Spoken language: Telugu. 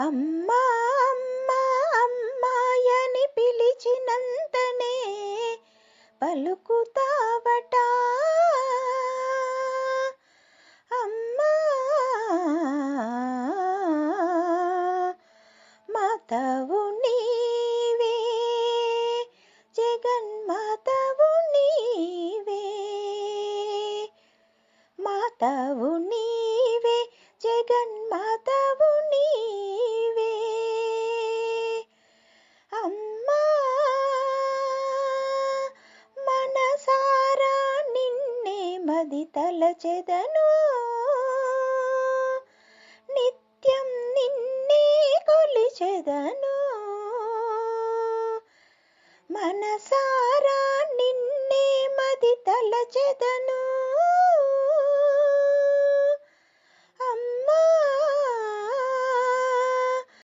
అమ్మా అమ్మా అమ్మాయని పిలిచినంతనే పలుకుతావట. అమ్మా మాతవు నీవే జగన్మాతవు నీవే మాతవు నీవే జగన్మాతవు నీవే. నెమ్మది తలచెదను. నిత్యం నిన్నే కొలిచెదను. మనసారా నిన్నే మది తలచెదను.